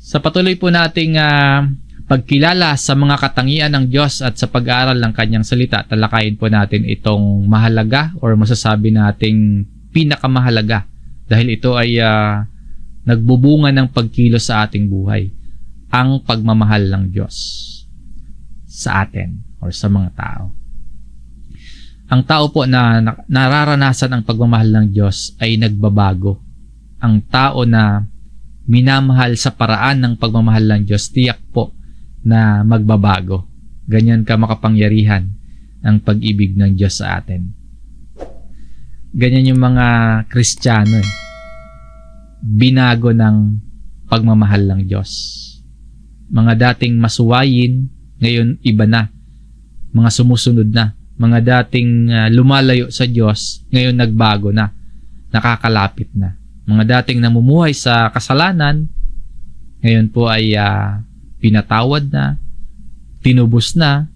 Sa patuloy po nating ah, pagkilala sa mga katangian ng Diyos at sa pag-aaral ng kanyang salita, talakayin po natin itong mahalaga or masasabi nating pinakamahalaga dahil ito ay ah, nagbubunga ng pagkilos sa ating buhay. Ang pagmamahal ng Diyos sa atin or sa mga tao. Ang tao po na nararanasan ang pagmamahal ng Diyos ay nagbabago. Ang tao na minamahal sa paraan ng pagmamahal ng Diyos, tiyak po na magbabago. Ganyan ka makapangyarihan ang pag-ibig ng Diyos sa atin. Ganyan yung mga Kristiyano eh. Binago ng pagmamahal ng Diyos. Mga dating masuwayin, ngayon iba na. Mga sumusunod na. Mga dating uh, lumalayo sa Diyos, ngayon nagbago na. Nakakalapit na. Mga dating namumuhay sa kasalanan, ngayon po ay uh, pinatawad na, tinubos na,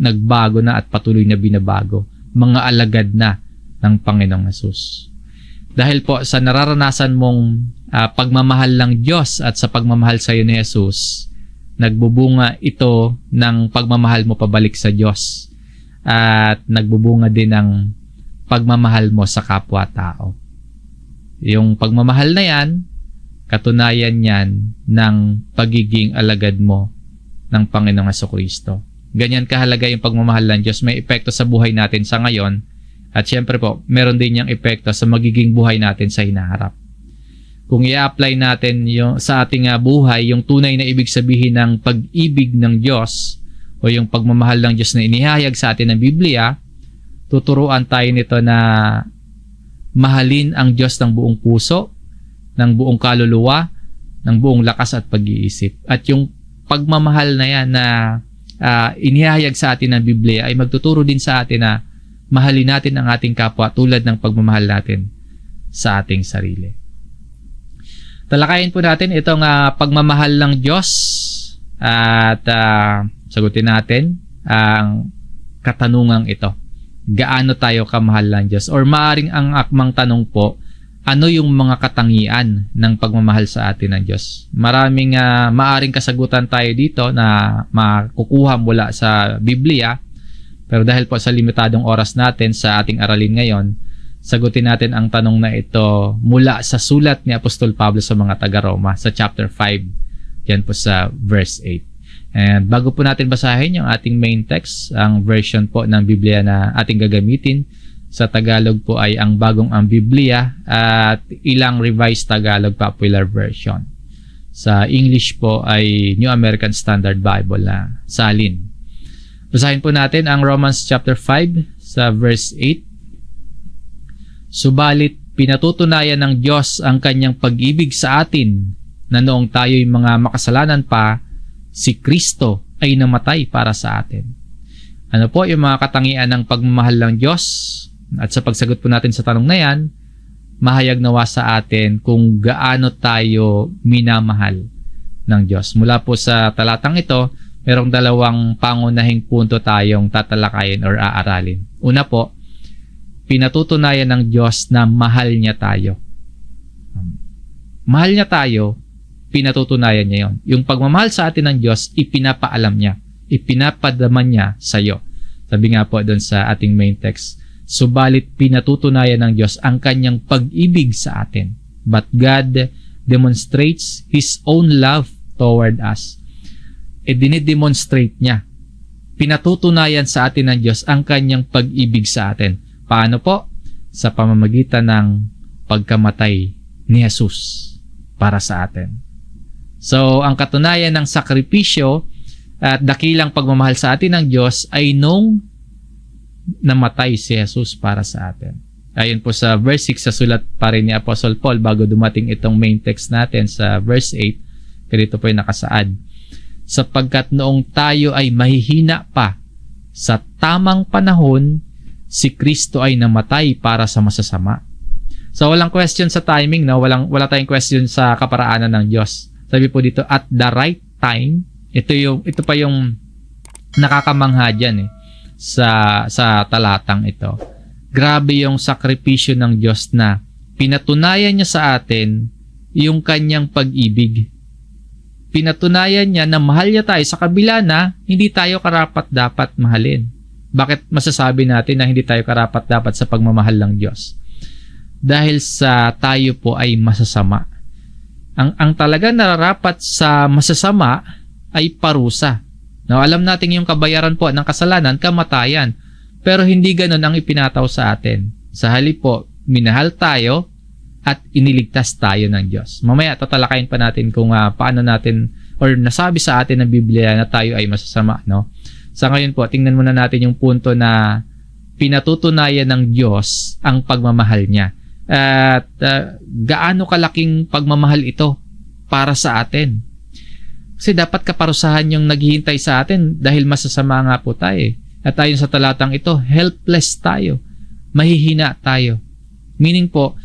nagbago na at patuloy na binabago. Mga alagad na ng Panginoong Yesus. Dahil po sa nararanasan mong uh, pagmamahal ng Diyos at sa pagmamahal sa iyo ni Jesus, nagbubunga ito ng pagmamahal mo pabalik sa Diyos at nagbubunga din ng pagmamahal mo sa kapwa-tao. Yung pagmamahal na yan, katunayan yan ng pagiging alagad mo ng Panginoong Kristo. Ganyan kahalaga yung pagmamahal ng Diyos. May epekto sa buhay natin sa ngayon at syempre po, meron din yung epekto sa magiging buhay natin sa hinaharap. Kung i-apply natin yung, sa ating uh, buhay yung tunay na ibig sabihin ng pag-ibig ng Diyos o yung pagmamahal ng Diyos na inihayag sa atin ng Biblia, tuturuan tayo nito na mahalin ang Diyos ng buong puso, ng buong kaluluwa, ng buong lakas at pag-iisip. At yung pagmamahal na yan na uh, inihayag sa atin ng Biblia ay magtuturo din sa atin na mahalin natin ang ating kapwa tulad ng pagmamahal natin sa ating sarili. Talakayin po natin itong uh, pagmamahal ng Diyos at uh, sagutin natin ang katanungang ito. Gaano tayo kamahal ng Diyos? Or maaring ang akmang tanong po, ano yung mga katangian ng pagmamahal sa atin ng Diyos? Maraming uh, maaring kasagutan tayo dito na makukuha mula sa Biblia pero dahil po sa limitadong oras natin sa ating aralin ngayon, sagutin natin ang tanong na ito mula sa sulat ni Apostol Pablo sa mga taga-Roma sa chapter 5. Yan po sa verse 8. And bago po natin basahin yung ating main text, ang version po ng Biblia na ating gagamitin sa Tagalog po ay ang bagong ang Biblia at ilang revised Tagalog popular version. Sa English po ay New American Standard Bible na salin. Basahin po natin ang Romans chapter 5 sa verse 8. Subalit pinatutunayan ng Diyos ang kanyang pag-ibig sa atin na noong tayo'y mga makasalanan pa, si Kristo ay namatay para sa atin. Ano po yung mga katangian ng pagmamahal ng Diyos? At sa pagsagot po natin sa tanong na yan, mahayag nawa sa atin kung gaano tayo minamahal ng Diyos. Mula po sa talatang ito, merong dalawang pangunahing punto tayong tatalakayin or aaralin. Una po, pinatutunayan ng Diyos na mahal niya tayo. Mahal niya tayo, pinatutunayan niya yon. Yung pagmamahal sa atin ng Diyos, ipinapaalam niya. Ipinapadaman niya sa iyo. Sabi nga po doon sa ating main text, Subalit pinatutunayan ng Diyos ang kanyang pag-ibig sa atin. But God demonstrates His own love toward us e dinidemonstrate niya. Pinatutunayan sa atin ng Diyos ang kanyang pag-ibig sa atin. Paano po? Sa pamamagitan ng pagkamatay ni Jesus para sa atin. So, ang katunayan ng sakripisyo at dakilang pagmamahal sa atin ng Diyos ay nung namatay si Jesus para sa atin. Ayon po sa verse 6 sa sulat pa rin ni Apostle Paul bago dumating itong main text natin sa verse 8, ganito po yung nakasaad sapagkat noong tayo ay mahihina pa sa tamang panahon, si Kristo ay namatay para sa masasama. So walang question sa timing, no? Walang wala tayong question sa kaparaanan ng Diyos. Sabi po dito at the right time, ito yung ito pa yung nakakamangha diyan eh sa sa talatang ito. Grabe yung sakripisyo ng Diyos na pinatunayan niya sa atin yung kanyang pag-ibig pinatunayan niya na mahal niya tayo sa kabila na hindi tayo karapat dapat mahalin. Bakit masasabi natin na hindi tayo karapat dapat sa pagmamahal ng Diyos? Dahil sa tayo po ay masasama. Ang, ang talaga nararapat sa masasama ay parusa. Now, alam natin yung kabayaran po ng kasalanan, kamatayan. Pero hindi ganun ang ipinataw sa atin. Sa halip po, minahal tayo at iniligtas tayo ng Diyos. Mamaya tatalakayin pa natin kung uh, paano natin or nasabi sa atin ng Biblia na tayo ay masasama, no? Sa ngayon po, tingnan muna natin yung punto na pinatutunayan ng Diyos ang pagmamahal niya. At uh, gaano kalaking pagmamahal ito para sa atin. Kasi dapat kaparusahan yung naghihintay sa atin dahil masasama nga po tayo. Eh. At ayon sa talatang ito, helpless tayo. Mahihina tayo. Meaning po,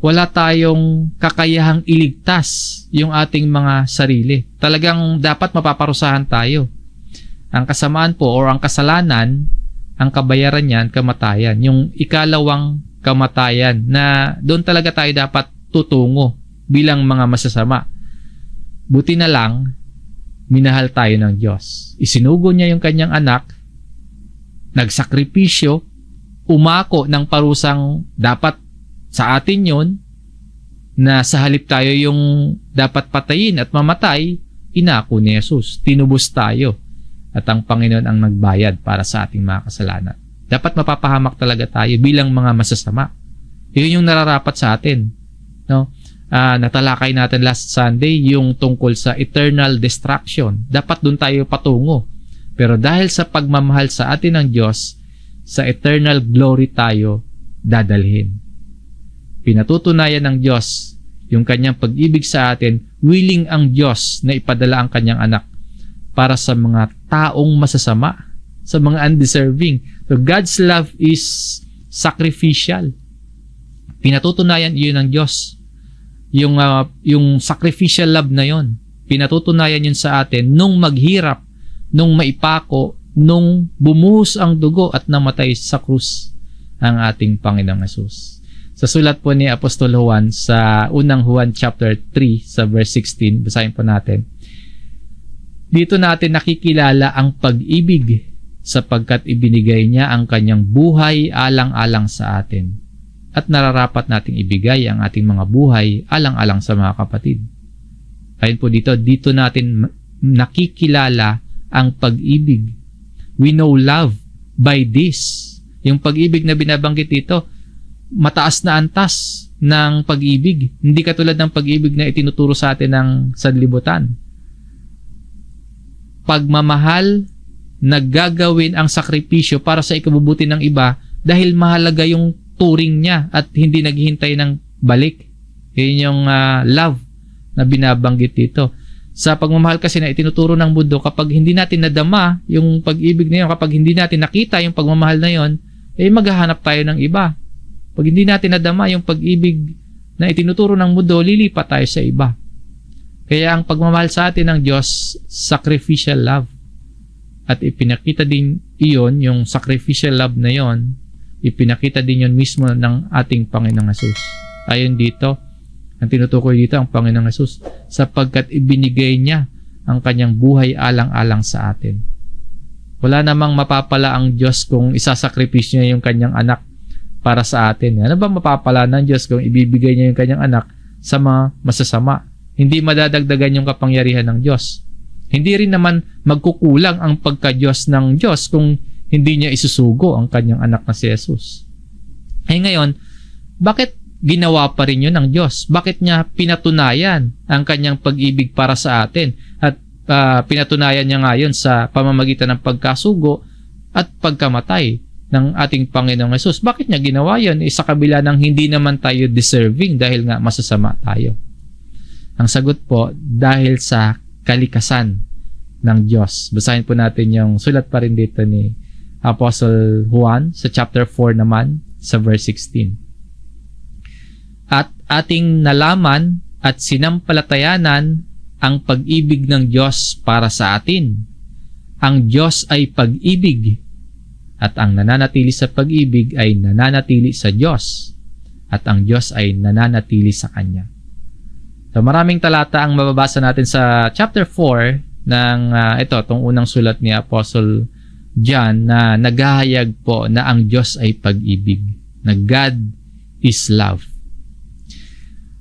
wala tayong kakayahang iligtas yung ating mga sarili. Talagang dapat mapaparusahan tayo. Ang kasamaan po or ang kasalanan, ang kabayaran niyan, kamatayan. Yung ikalawang kamatayan na doon talaga tayo dapat tutungo bilang mga masasama. Buti na lang, minahal tayo ng Diyos. Isinugo niya yung kanyang anak, nagsakripisyo, umako ng parusang dapat sa atin yon na sa halip tayo yung dapat patayin at mamatay, inako ni Jesus. Tinubos tayo at ang Panginoon ang nagbayad para sa ating mga kasalanan. Dapat mapapahamak talaga tayo bilang mga masasama. Yun yung nararapat sa atin. No? Uh, natalakay natin last Sunday yung tungkol sa eternal destruction. Dapat doon tayo patungo. Pero dahil sa pagmamahal sa atin ng Diyos, sa eternal glory tayo dadalhin pinatutunayan ng Diyos yung kanyang pag-ibig sa atin, willing ang Diyos na ipadala ang kanyang anak para sa mga taong masasama, sa mga undeserving. So God's love is sacrificial. Pinatutunayan iyon ng Diyos. Yung, uh, yung sacrificial love na yon, pinatutunayan yun sa atin nung maghirap, nung maipako, nung bumuhos ang dugo at namatay sa krus ang ating Panginoong Yesus. Sa sulat po ni Apostol Juan sa unang Juan chapter 3 sa verse 16, basahin po natin. Dito natin nakikilala ang pag-ibig sapagkat ibinigay niya ang kanyang buhay alang-alang sa atin. At nararapat nating ibigay ang ating mga buhay alang-alang sa mga kapatid. Ayun po dito, dito natin nakikilala ang pag-ibig. We know love by this. Yung pag-ibig na binabanggit dito, mataas na antas ng pag-ibig. Hindi katulad ng pag-ibig na itinuturo sa atin ng sanlibutan. Pagmamahal, naggagawin ang sakripisyo para sa ikabubuti ng iba dahil mahalaga yung turing niya at hindi naghihintay ng balik. Yun yung uh, love na binabanggit dito. Sa pagmamahal kasi na itinuturo ng mundo, kapag hindi natin nadama yung pag-ibig na yun, kapag hindi natin nakita yung pagmamahal na yun, eh maghahanap tayo ng iba pag hindi natin nadama yung pag-ibig na itinuturo ng mundo, lilipat tayo sa iba. Kaya ang pagmamahal sa atin ng Diyos, sacrificial love. At ipinakita din iyon, yung sacrificial love na yon, ipinakita din yon mismo ng ating Panginoong Yesus. Ayon dito, ang tinutukoy dito ang Panginoong Yesus, sapagkat ibinigay niya ang kanyang buhay alang-alang sa atin. Wala namang mapapala ang Diyos kung isasakripisyo niya yung kanyang anak para sa atin. Ano ba mapapala ng Diyos kung ibibigay niya yung kanyang anak sa mga masasama? Hindi madadagdagan yung kapangyarihan ng Diyos. Hindi rin naman magkukulang ang pagka-Diyos ng Diyos kung hindi niya isusugo ang kanyang anak na si Jesus. Eh ngayon, bakit ginawa pa rin yun ng Diyos? Bakit niya pinatunayan ang kanyang pag-ibig para sa atin? At uh, pinatunayan niya ngayon sa pamamagitan ng pagkasugo at pagkamatay ng ating Panginoong Yesus. Bakit niya ginawa yun? E, sa kabila ng hindi naman tayo deserving dahil nga masasama tayo. Ang sagot po, dahil sa kalikasan ng Diyos. Basahin po natin yung sulat pa rin dito ni Apostle Juan sa chapter 4 naman sa verse 16. At ating nalaman at sinampalatayanan ang pag-ibig ng Diyos para sa atin. Ang Diyos ay pag-ibig at ang nananatili sa pag-ibig ay nananatili sa Diyos at ang Diyos ay nananatili sa Kanya. So maraming talata ang mababasa natin sa chapter 4 ng ah, ito, tong unang sulat ni Apostle John na naghahayag po na ang Diyos ay pag-ibig, na God is love.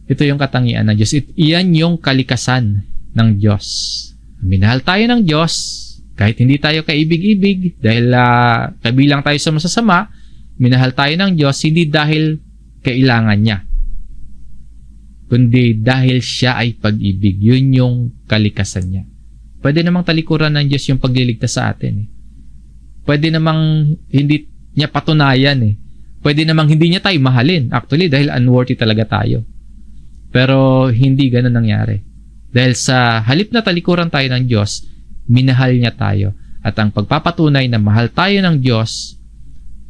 Ito yung katangian ng Diyos. Iyan yung kalikasan ng Diyos. Minahal tayo ng Diyos kahit hindi tayo kaibig-ibig dahil ah, kabilang tayo sa masasama, minahal tayo ng Diyos hindi dahil kailangan niya kundi dahil siya ay pag-ibig. Yun yung kalikasan niya. Pwede namang talikuran ng Diyos yung pagliligtas sa atin. Eh. Pwede namang hindi niya patunayan eh. Pwede namang hindi niya tayo mahalin. Actually, dahil unworthy talaga tayo. Pero hindi ganun nangyari. Dahil sa halip na talikuran tayo ng Diyos, minahal niya tayo. At ang pagpapatunay na mahal tayo ng Diyos,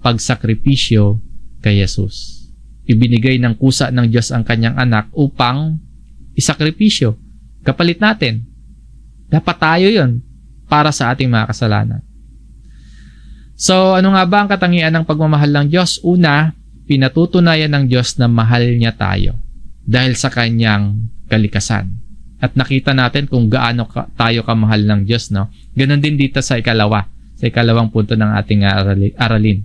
pagsakripisyo kay Jesus ibinigay ng kusa ng Diyos ang kanyang anak upang isakripisyo. Kapalit natin. Dapat tayo yon para sa ating mga kasalanan. So, ano nga ba ang katangian ng pagmamahal ng Diyos? Una, pinatutunayan ng Diyos na mahal niya tayo dahil sa kanyang kalikasan. At nakita natin kung gaano ka, tayo kamahal ng Diyos, no? Ganon din dito sa ikalawa, sa ikalawang punto ng ating aralin.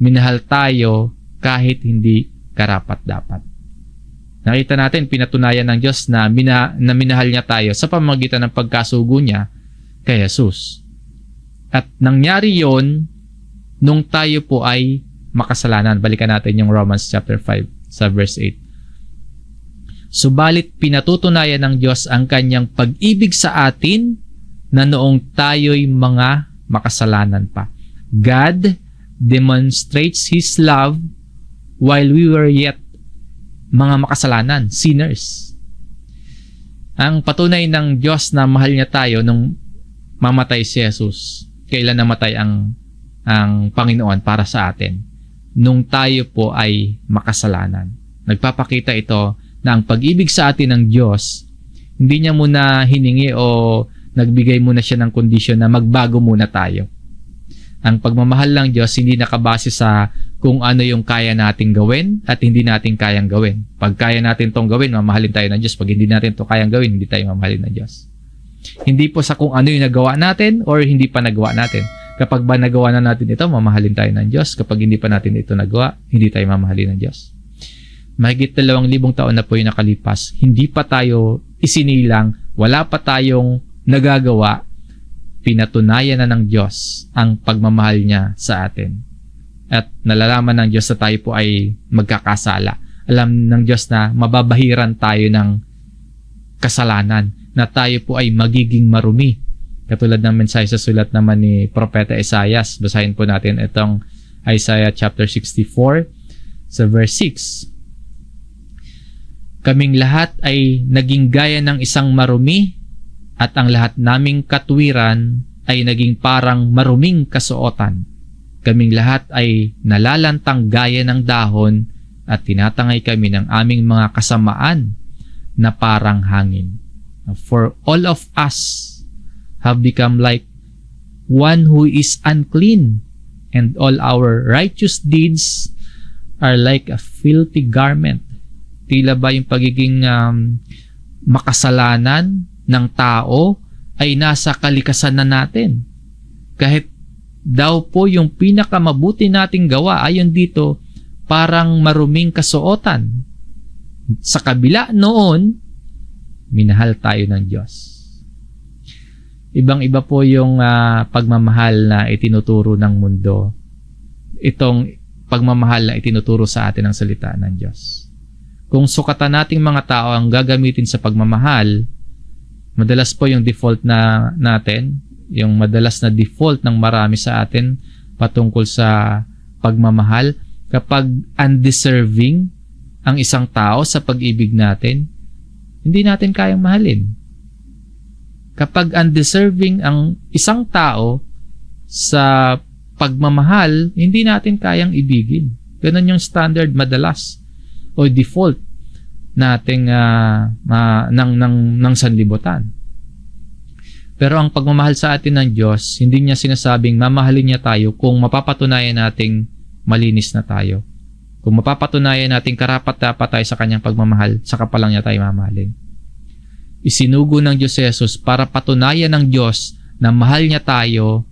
Minahal tayo kahit hindi karapat dapat. Nakita natin, pinatunayan ng Diyos na, mina, na minahal niya tayo sa pamamagitan ng pagkasugo niya kay Jesus. At nangyari yon nung tayo po ay makasalanan. Balikan natin yung Romans chapter 5 sa verse 8. Subalit pinatutunayan ng Diyos ang kanyang pag-ibig sa atin na noong tayo'y mga makasalanan pa. God demonstrates His love while we were yet mga makasalanan, sinners. Ang patunay ng Diyos na mahal niya tayo nung mamatay si Jesus. Kailan namatay ang ang Panginoon para sa atin? Nung tayo po ay makasalanan. Nagpapakita ito na ang pag-ibig sa atin ng Diyos, hindi niya muna hiningi o nagbigay muna siya ng kondisyon na magbago muna tayo. Ang pagmamahal ng Diyos hindi nakabase sa kung ano yung kaya nating gawin at hindi natin kayang gawin. Pag kaya natin tong gawin, mamahalin tayo ng Diyos. Pag hindi natin to kayang gawin, hindi tayo mamahalin ng Diyos. Hindi po sa kung ano yung nagawa natin or hindi pa nagawa natin. Kapag ba nagawa na natin ito, mamahalin tayo ng Diyos. Kapag hindi pa natin ito nagawa, hindi tayo mamahalin ng Diyos. Mahigit dalawang libong taon na po yung nakalipas. Hindi pa tayo isinilang, wala pa tayong nagagawa pinatunayan na ng Diyos ang pagmamahal niya sa atin. At nalalaman ng Diyos na tayo po ay magkakasala. Alam ng Diyos na mababahiran tayo ng kasalanan, na tayo po ay magiging marumi. Katulad ng mensahe sa sulat naman ni Propeta Isaias. Basahin po natin itong Isaiah chapter 64 sa verse 6. Kaming lahat ay naging gaya ng isang marumi at ang lahat naming katwiran ay naging parang maruming kasuotan. Kaming lahat ay nalalantang gaya ng dahon at tinatangay kami ng aming mga kasamaan na parang hangin. For all of us have become like one who is unclean and all our righteous deeds are like a filthy garment. Tila ba yung pagiging um, makasalanan ng tao ay nasa kalikasan na natin. Kahit daw po yung pinakamabuti nating gawa ayon dito parang maruming kasuotan. Sa kabila noon, minahal tayo ng Diyos. Ibang-iba po yung uh, pagmamahal na itinuturo ng mundo. Itong pagmamahal na itinuturo sa atin ng salita ng Diyos. Kung sukatan nating mga tao ang gagamitin sa pagmamahal, Madalas po yung default na natin, yung madalas na default ng marami sa atin patungkol sa pagmamahal kapag undeserving ang isang tao sa pag-ibig natin, hindi natin kayang mahalin. Kapag undeserving ang isang tao sa pagmamahal, hindi natin kayang ibigin. Ganun yung standard madalas o default nating uh, uh, ng, ng, ng sanlibutan. Pero ang pagmamahal sa atin ng Diyos, hindi niya sinasabing mamahalin niya tayo kung mapapatunayan nating malinis na tayo. Kung mapapatunayan nating karapat dapat tayo sa kanyang pagmamahal, saka pa lang niya tayo mamahalin. Isinugo ng Diyos Jesus para patunayan ng Diyos na mahal niya tayo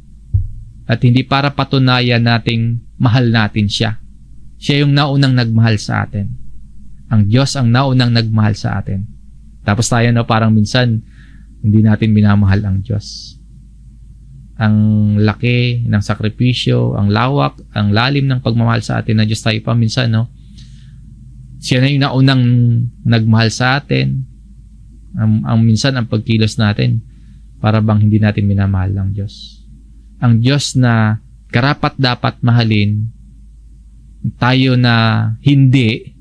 at hindi para patunayan nating mahal natin siya. Siya yung naunang nagmahal sa atin. Ang Diyos ang naunang nagmahal sa atin. Tapos tayo no, parang minsan hindi natin minamahal ang Diyos. Ang laki ng sakripisyo, ang lawak, ang lalim ng pagmamahal sa atin ng Diyos tayo pa minsan, no? Siya na yung naunang nagmahal sa atin. Ang, ang minsan ang pagkilos natin para bang hindi natin minamahal ang Diyos. Ang Diyos na karapat dapat mahalin, tayo na hindi,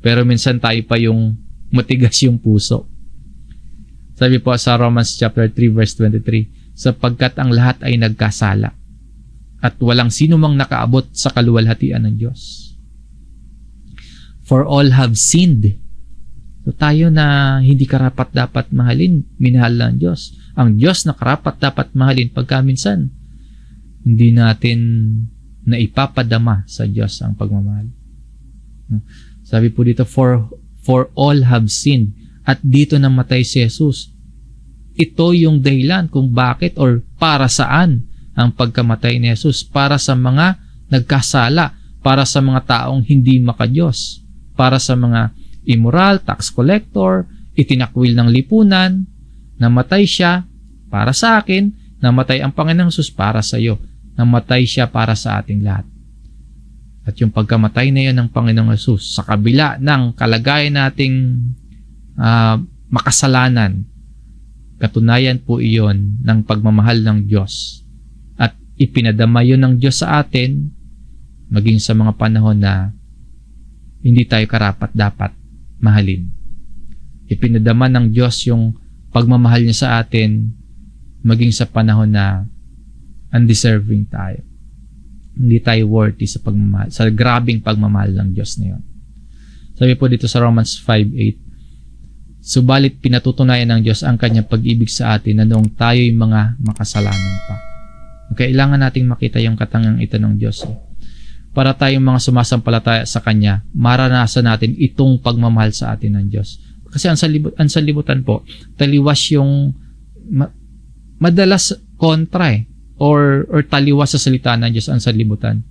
pero minsan tayo pa yung matigas yung puso. Sabi po sa Romans chapter 3 verse 23, sapagkat ang lahat ay nagkasala at walang sino mang nakaabot sa kaluwalhatian ng Diyos. For all have sinned. So tayo na hindi karapat dapat mahalin, minahal ng Diyos. Ang Diyos na karapat dapat mahalin pagka minsan hindi natin na ipapadama sa Diyos ang pagmamahal. Sabi po dito, for, for all have sinned. At dito namatay si Jesus. Ito yung dahilan kung bakit or para saan ang pagkamatay ni Jesus. Para sa mga nagkasala. Para sa mga taong hindi makadiyos. Para sa mga immoral, tax collector, itinakwil ng lipunan, namatay siya para sa akin, namatay ang Panginoong Jesus para sa iyo namatay siya para sa ating lahat. At yung pagkamatay na yan ng Panginoong Yesus sa kabila ng kalagayan nating uh, makasalanan, katunayan po iyon ng pagmamahal ng Diyos. At ipinadama yun ng Diyos sa atin maging sa mga panahon na hindi tayo karapat dapat mahalin. Ipinadama ng Diyos yung pagmamahal niya sa atin maging sa panahon na undeserving tayo. Hindi tayo worthy sa pagmamahal, sa grabing pagmamahal ng Diyos na yun. Sabi po dito sa Romans 5.8, Subalit pinatutunayan ng Diyos ang kanyang pag-ibig sa atin na noong tayo'y mga makasalanan pa. Kailangan nating makita yung katangang ito ng Diyos. Eh. Para tayong mga sumasampalataya sa Kanya, maranasan natin itong pagmamahal sa atin ng Diyos. Kasi ang, salibut, ang salibutan po, taliwas yung ma- madalas kontra eh or, or taliwas sa salita ng Diyos ang sanlibutan.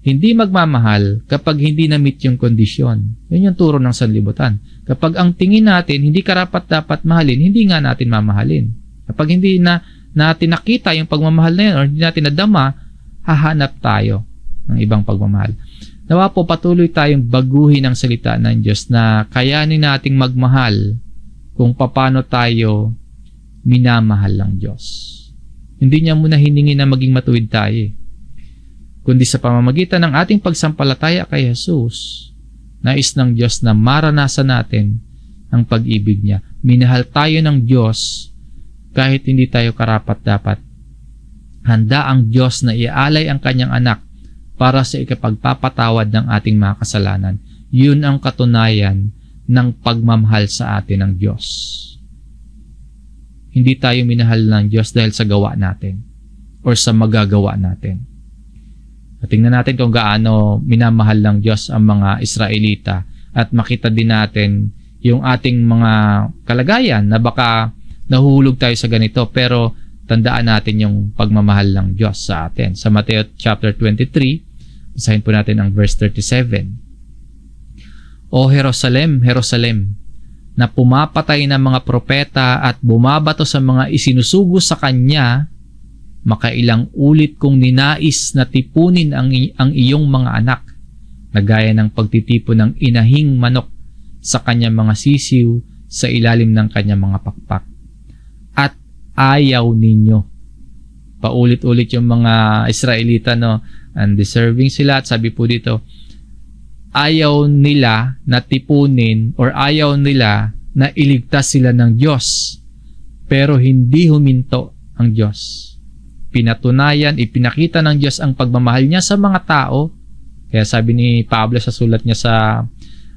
Hindi magmamahal kapag hindi na-meet yung kondisyon. Yun yung turo ng sanlibutan. Kapag ang tingin natin, hindi karapat dapat mahalin, hindi nga natin mamahalin. Kapag hindi na natin nakita yung pagmamahal na yun or hindi natin nadama, hahanap tayo ng ibang pagmamahal. Nawa po patuloy tayong baguhin ang salita ng Diyos na kayanin nating magmahal kung paano tayo minamahal ng Diyos. Hindi niya muna hiningi na maging matuwid tayo. Eh. Kundi sa pamamagitan ng ating pagsampalataya kay Jesus, nais ng Diyos na maranasan natin ang pag-ibig niya. Minahal tayo ng Diyos kahit hindi tayo karapat dapat. Handa ang Diyos na ialay ang kanyang anak para sa ikapagpapatawad ng ating mga kasalanan. Yun ang katunayan ng pagmamahal sa atin ng Diyos hindi tayo minahal ng Diyos dahil sa gawa natin or sa magagawa natin. At tingnan natin kung gaano minamahal ng Diyos ang mga Israelita at makita din natin yung ating mga kalagayan na baka nahuhulog tayo sa ganito pero tandaan natin yung pagmamahal ng Diyos sa atin. Sa Mateo chapter 23, basahin po natin ang verse 37. O Jerusalem, Jerusalem, na pumapatay ng mga propeta at bumabato sa mga isinusugo sa kanya, makailang ulit kong ninais na tipunin ang, ang iyong mga anak, na gaya ng pagtitipon ng inahing manok sa kanyang mga sisiw sa ilalim ng kanyang mga pakpak. At ayaw ninyo. Paulit-ulit yung mga Israelita, no, undeserving sila at sabi po dito, ayaw nila na tipunin or ayaw nila na iligtas sila ng Diyos. Pero hindi huminto ang Diyos. Pinatunayan, ipinakita ng Diyos ang pagmamahal niya sa mga tao. Kaya sabi ni Pablo sa sulat niya sa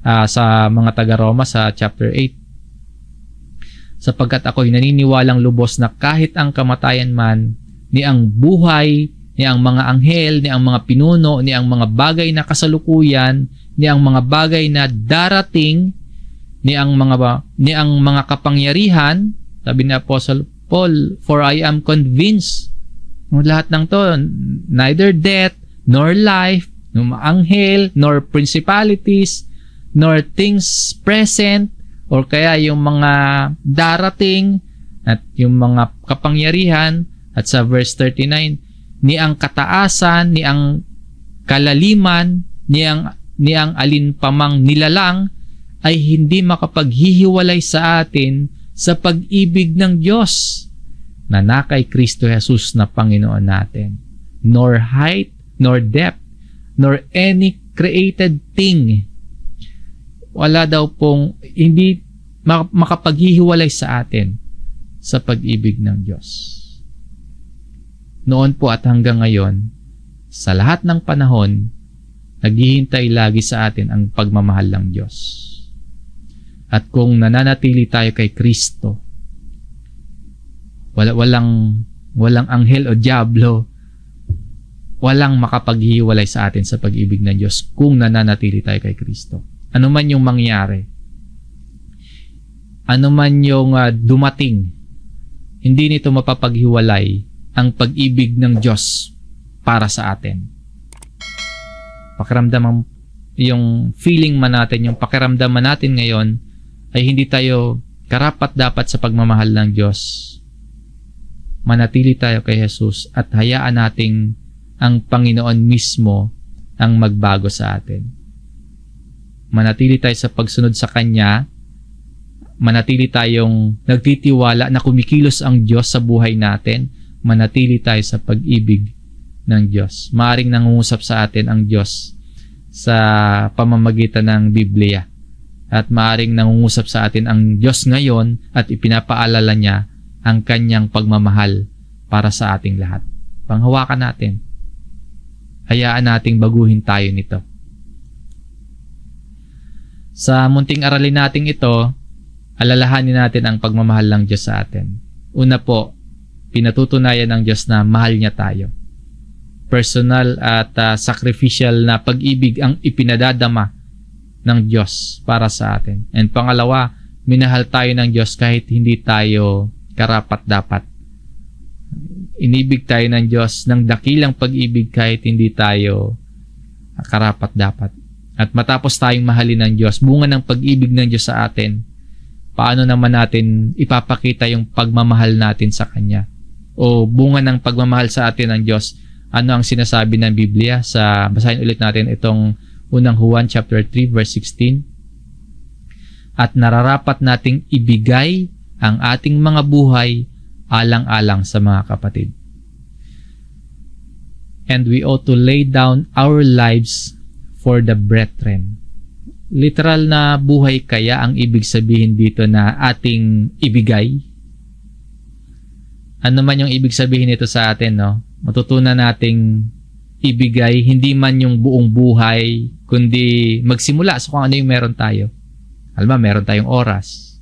uh, sa mga taga-Roma sa chapter 8. Sapagkat ako'y naniniwalang lubos na kahit ang kamatayan man, ni ang buhay, ni ang mga anghel, ni ang mga pinuno, ni ang mga bagay na kasalukuyan, ni ang mga bagay na darating, ni ang mga ni ang mga kapangyarihan, sabi ni Apostle Paul, for I am convinced. No, lahat ng to, neither death, nor life, no anghel, nor principalities, nor things present, or kaya yung mga darating, at yung mga kapangyarihan, at sa verse 39, ni ang kataasan, ni ang kalaliman, ni ang, ni ang alinpamang nilalang, ay hindi makapaghihiwalay sa atin sa pag-ibig ng Diyos na nakay Kristo Jesus na Panginoon natin. Nor height, nor depth, nor any created thing. Wala daw pong hindi makapaghihiwalay sa atin sa pag-ibig ng Diyos. Noon po at hanggang ngayon, sa lahat ng panahon, naghihintay lagi sa atin ang pagmamahal ng Diyos. At kung nananatili tayo kay Kristo, wala, walang, walang anghel o diablo, walang makapaghiwalay sa atin sa pag-ibig ng Diyos kung nananatili tayo kay Kristo. Ano man yung mangyari, ano man yung uh, dumating, hindi nito mapapaghiwalay ang pag-ibig ng Diyos para sa atin. Pakiramdam yung feeling man natin, yung pakiramdaman natin ngayon, ay hindi tayo karapat dapat sa pagmamahal ng Diyos. Manatili tayo kay Jesus at hayaan nating ang Panginoon mismo ang magbago sa atin. Manatili tayo sa pagsunod sa Kanya, manatili tayong nagtitiwala na kumikilos ang Diyos sa buhay natin, manatili tayo sa pag-ibig ng Diyos. Maaring nangungusap sa atin ang Diyos sa pamamagitan ng Biblia at maaring nangungusap sa atin ang Diyos ngayon at ipinapaalala niya ang kanyang pagmamahal para sa ating lahat. Panghawakan natin. Hayaan nating baguhin tayo nito. Sa munting aralin nating ito, alalahanin natin ang pagmamahal ng Diyos sa atin. Una po, pinatutunayan ng Diyos na mahal niya tayo. Personal at uh, sacrificial na pag-ibig ang ipinadadama ng Diyos para sa atin. And pangalawa, minahal tayo ng Diyos kahit hindi tayo karapat dapat. Inibig tayo ng Diyos ng dakilang pag-ibig kahit hindi tayo karapat dapat. At matapos tayong mahalin ng Diyos, bunga ng pag-ibig ng Diyos sa atin, paano naman natin ipapakita yung pagmamahal natin sa Kanya? O bunga ng pagmamahal sa atin ng Diyos, ano ang sinasabi ng Biblia? Sa basahin ulit natin itong Unang Juan chapter 3 verse 16. At nararapat nating ibigay ang ating mga buhay alang-alang sa mga kapatid. And we ought to lay down our lives for the brethren. Literal na buhay kaya ang ibig sabihin dito na ating ibigay. Ano man yung ibig sabihin nito sa atin, no? Matutunan nating ibigay hindi man yung buong buhay kundi magsimula sa kung ano yung meron tayo. Alam meron tayong oras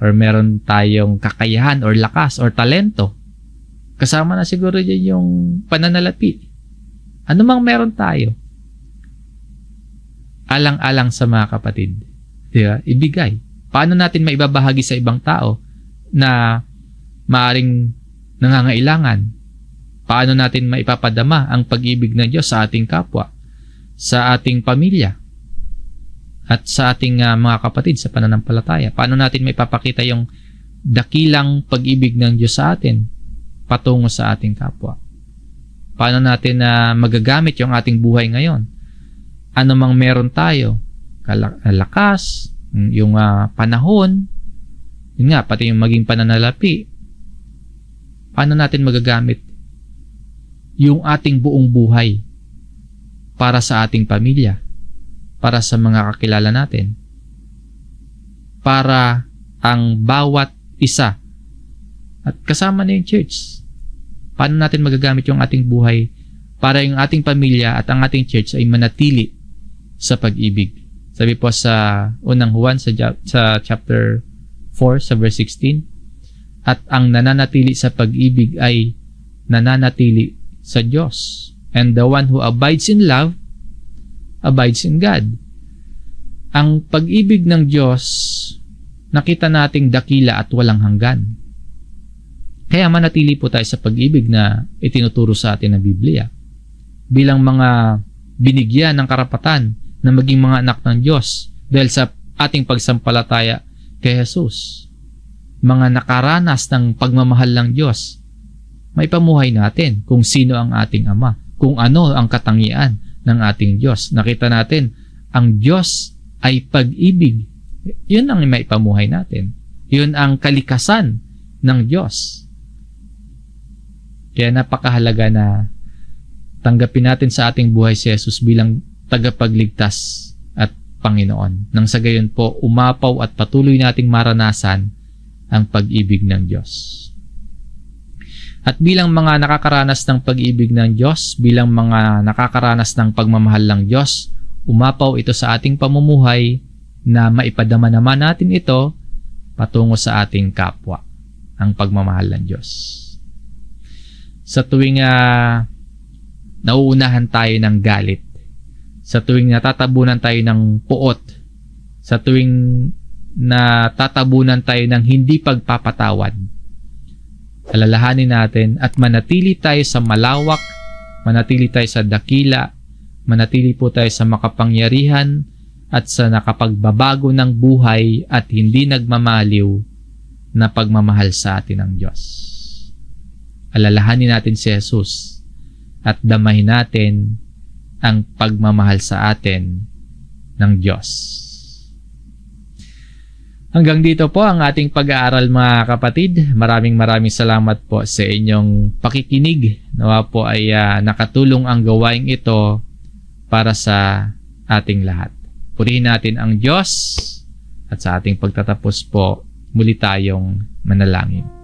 or meron tayong kakayahan or lakas or talento. Kasama na siguro dyan yung pananalapi. Ano mang meron tayo. Alang-alang sa mga kapatid. Diba? Ibigay. Paano natin maibabahagi sa ibang tao na maaring nangangailangan Paano natin maipapadama ang pag-ibig ng Diyos sa ating kapwa, sa ating pamilya, at sa ating uh, mga kapatid sa pananampalataya? Paano natin maipapakita yung dakilang pag-ibig ng Diyos sa atin patungo sa ating kapwa? Paano natin na uh, magagamit yung ating buhay ngayon? Ano mang meron tayo, lakas, yung uh, panahon, yun nga, pati yung maging pananalapi, paano natin magagamit yung ating buong buhay para sa ating pamilya, para sa mga kakilala natin, para ang bawat isa at kasama na yung church. Paano natin magagamit yung ating buhay para yung ating pamilya at ang ating church ay manatili sa pag-ibig. Sabi po sa unang Juan sa, sa chapter 4 sa verse 16, at ang nananatili sa pag-ibig ay nananatili sa Diyos. And the one who abides in love, abides in God. ang pag-ibig ng Diyos, nakita nating dakila at walang hanggan. Kaya manatili po tayo sa pag-ibig na itinuturo sa atin ng Biblia. Bilang mga binigyan ng karapatan na maging mga anak ng Diyos dahil sa ating pagsampalataya kay Jesus. Mga nakaranas ng pagmamahal ng Diyos. May pamuhay natin kung sino ang ating Ama, kung ano ang katangian ng ating Diyos. Nakita natin, ang Diyos ay pag-ibig. Yun ang may pamuhay natin. Yun ang kalikasan ng Diyos. Kaya napakahalaga na tanggapin natin sa ating buhay si Jesus bilang tagapagligtas at Panginoon. Nang sa gayon po, umapaw at patuloy nating maranasan ang pag-ibig ng Diyos. At bilang mga nakakaranas ng pag-ibig ng Diyos, bilang mga nakakaranas ng pagmamahal ng Diyos, umapaw ito sa ating pamumuhay na maipadama naman natin ito patungo sa ating kapwa, ang pagmamahal ng Diyos. Sa tuwing uh, nauunahan tayo ng galit, sa tuwing natatabunan tayo ng puot, sa tuwing natatabunan tayo ng hindi pagpapatawad, alalahanin natin at manatili tayo sa malawak, manatili tayo sa dakila, manatili po tayo sa makapangyarihan at sa nakapagbabago ng buhay at hindi nagmamaliw na pagmamahal sa atin ng Diyos alalahanin natin si Jesus at damahin natin ang pagmamahal sa atin ng Diyos. Hanggang dito po ang ating pag-aaral mga kapatid. Maraming maraming salamat po sa inyong pakikinig. Nawa po ay uh, nakatulong ang gawain ito para sa ating lahat. Purihin natin ang Diyos at sa ating pagtatapos po muli tayong manalangin.